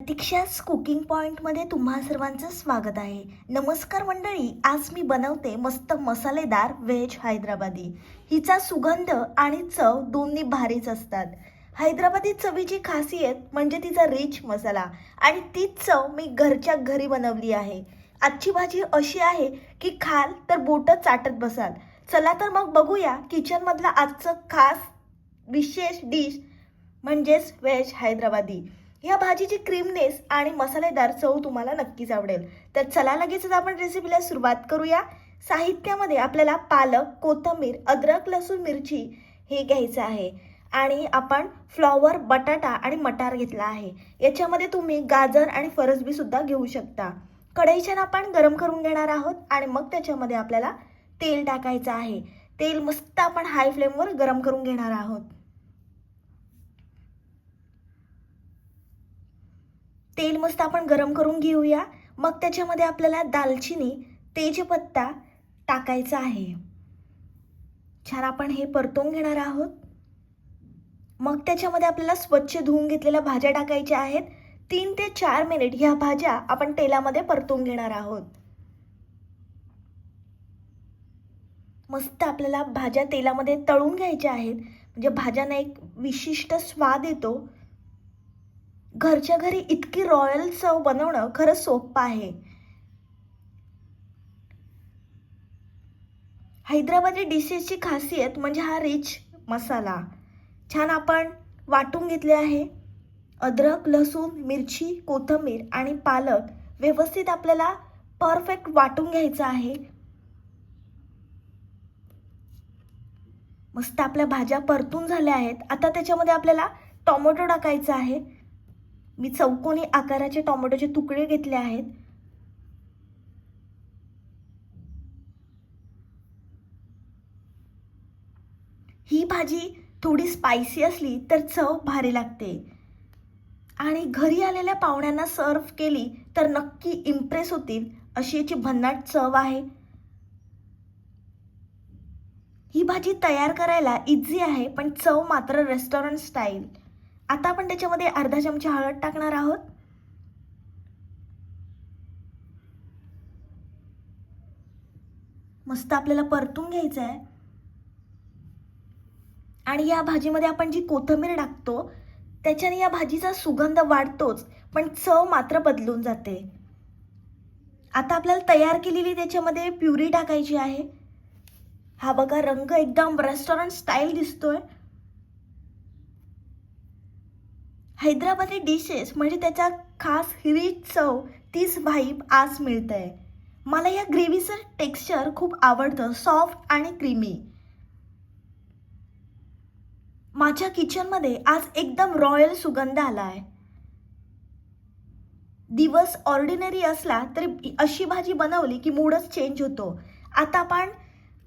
प्रतीक्षाच cooking पॉईंटमध्ये तुम्हा सर्वांचं स्वागत आहे. नमस्कार मंडळी आज मी बनवते मस्त मसालेदार व्हेज हैदराबादी. हिचा सुगंध आणि चव दोन्ही भारीच असतात. हैदराबादी चवीची खासियत म्हणजे तिचा रिच मसाला आणि तीच चव मी घरच्या घरी बनवली आहे. आजची भाजी अशी आहे की खाल तर बोटं चाटत बसाल. चला तर मग बघूया किचनमधलं आजचं खास विशेष डिश म्हणजेच व्हेज हैदराबादी. ह्या भाजीची क्रीमनेस आणि मसालेदार चव तुम्हाला नक्कीच आवडेल. तर चला लगेचच आपण रेसिपीला सुरुवात करूया. साहित्यामध्ये आपल्याला पालक कोथिंबीर अद्रक लसूण मिरची हे घ्यायचं आहे. आणि आपण फ्लॉवर बटाटा आणि मटार घेतला आहे. याच्यामध्ये तुम्ही गाजर आणि फरसबीसुद्धा घेऊ शकता. कढईच्यानं आपण गरम करून घेणार आहोत आणि मग त्याच्यामध्ये आपल्याला तेल टाकायचं आहे. तेल मस्त आपण हाय फ्लेमवर गरम करून घेणार आहोत. तेल मस्त आपण गरम करून घेऊया. मग त्याच्यामध्ये आपल्याला दालचिनी तेजपत्ता टाकायचा आहे. छान आपण हे परतवून घेणार आहोत. मग त्याच्यामध्ये आपल्याला स्वच्छ धुवून घेतलेल्या भाज्या टाकायच्या आहेत. तीन ते चार मिनिट ह्या भाज्या आपण तेलामध्ये परतून घेणार आहोत. मस्त आपल्याला भाज्या तेलामध्ये तळून घ्यायच्या आहेत. म्हणजे भाज्यांना एक विशिष्ट स्वाद येतो. घरच्या घरी इतकी रॉयल चव बनवणं खरंच सोपं आहे. हैदराबादी डिशेसची खासियत म्हणजे हा रिच मसाला. छान आपण वाटून घेतले आहे. अद्रक लसूण मिरची कोथिंबीर आणि पालक व्यवस्थित आपल्याला परफेक्ट वाटून घ्यायचं आहे. मस्त आपल्या भाज्या परतून झाल्या आहेत. आता त्याच्यामध्ये आपल्याला टोमॅटो टाकायचा आहे. मी चौकोनी आकाराचे टोमॅटोचे तुकडे घेतले आहेत. ही भाजी थोडी स्पायसी असली तर चव भारी लागते. आणि घरी आलेल्या पाहुण्यांना सर्व केली तर नक्की इम्प्रेस होतील अशी याची भन्नाट चव आहे. ही भाजी तयार करायला इझी आहे पण चव मात्र रेस्टॉरंट स्टाईल आता आपण त्याच्यामध्ये अर्धा चमचा हळद टाकणार आहोत. मस्त आपल्याला परतून घ्यायचं आहे आणि या भाजीमध्ये आपण जी कोथिंबीर टाकतो त्याच्याने या भाजीचा सुगंध वाढतोच पण चव मात्र बदलून जाते. आता आपल्याला तयार केलेली त्याच्यामध्ये प्युरी टाकायची आहे. हा बघा रंग एकदम रेस्टॉरंट स्टाईल दिसतोय. हैदराबादी डिशेस म्हणजे त्याचा खास हिरी चव तीच व्हाईब आज मिळत आहे मला या ग्रेव्हीचं टेक्स्चर खूप आवडतं सॉफ्ट आणि क्रीमी माझ्या किचनमध्ये आज एकदम रॉयल सुगंध आला आहे दिवस ऑर्डिनरी असला तरी अशी भाजी बनवली की मूडच चेंज होतो. आता आपण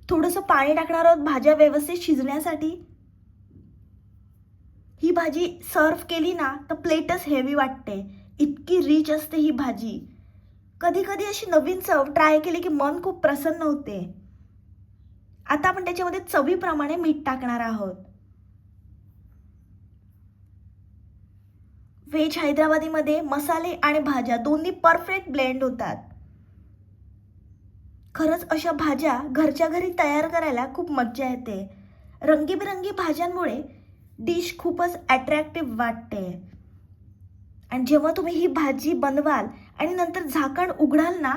थोडंसं पाणी टाकणार आहोत भाज्या व्यवस्थित शिजण्यासाठी. भाजी सर्व केली ना तर प्लेटच हेवी वाटते. इतकी रिच असते ही भाजी. कधी कधी अशी नवीन चव ट्राय केली की मन खूप प्रसन्न होते. आता आपण त्याच्यामध्ये चवीप्रमाणे मीठ टाकणार आहोत. व्हेज हैदराबादीमध्ये मसाले आणि भाज्या दोन्ही परफेक्ट ब्लेंड होतात. खरंच अशा भाज्या घरच्या घरी तयार करायला खूप मज्जा येते. रंगीबिरंगी भाज्यांमुळे डिश खूपच अट्रॅक्टिव्ह वाटते. आणि जेव्हा तुम्ही ही भाजी बनवाल आणि नंतर झाकण उघडाल ना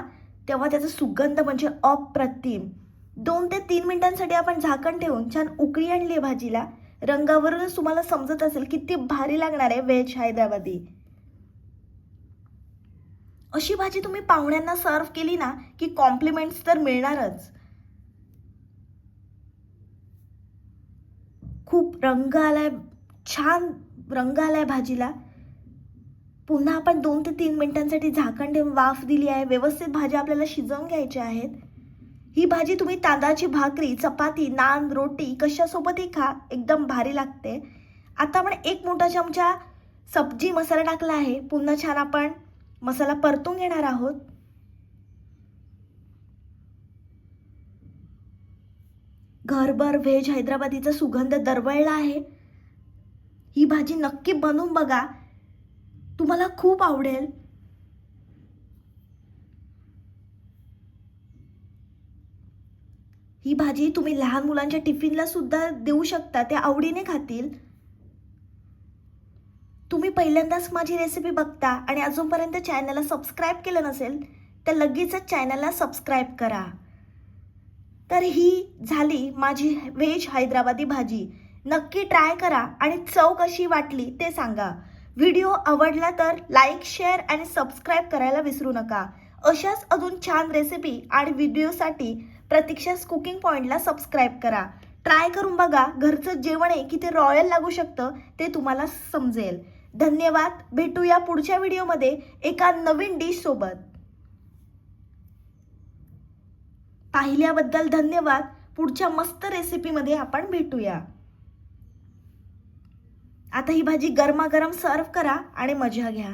तेव्हा त्याचा सुगंध म्हणजे अप्रतिम. दोन ते तीन मिनिटांसाठी आपण झाकण ठेवून छान उकळी आणली आहे भाजीला. रंगावरूनच तुम्हाला समजत असेल किती भारी लागणार आहे व्हेज हैदराबादी. अशी भाजी तुम्ही पाहुण्यांना सर्व केली ना की कॉम्प्लिमेंट्स तर मिळणारच. खूप रंग आलाय छान रंग आलाय भाजीला. पुन्हा आपण दोन ते तीन मिनिटांसाठी झाकण ठेवून वाफ दिली आहे. व्यवस्थित भाज्या आपल्याला शिजवून घ्यायच्या आहेत. ही भाजी तुम्ही तांदळाची भाकरी चपाती नान रोटी कशासोबतही खा. एकदम भारी लागते. आता आपण एक मोठा चमचा सब्जी मसाला टाकला आहे. पुन्हा छान आपण मसाला परतून घेणार आहोत. घरभर व्हेज हैदराबादीचा सुगंध दरवळला आहे. ही भाजी नक्की बनवून बघा. तुम्हाला खूप आवडेल. ही भाजी तुम्ही लहान मुलांच्या टिफिनला सुद्धा देऊ शकता. ते आवडीने खातील. तुम्ही पहिल्यांदाच माझी रेसिपी बघता आणि अजूनपर्यंत चॅनलला सबस्क्राईब केलं नसेल तर लगेचच चॅनलला सबस्क्राईब करा. तर ही झाली माझी व्हेज हैदराबादी भाजी. नक्की ट्राय करा आणि चव कशी वाटली ते सांगा. व्हिडिओ आवडला तर लाईक शेअर आणि सबस्क्राईब करायला विसरू नका. अशाच अजून छान रेसिपी आणि व्हिडिओसाठी प्रतीक्षाच कुकिंग पॉईंटला सबस्क्राईब करा. ट्राय करून बघा घरचं जेवण आहे किती रॉयल लागू शकतं ते तुम्हाला समजेल. धन्यवाद. भेटूया पुढच्या व्हिडिओमध्ये एका नवीन डिशसोबत पाहिल्याबद्दल धन्यवाद. पुढच्या मस्त रेसिपीमध्ये आपण भेटूया. आता ही भाजी गरमागरम सर्व करा आणि मजा घ्या.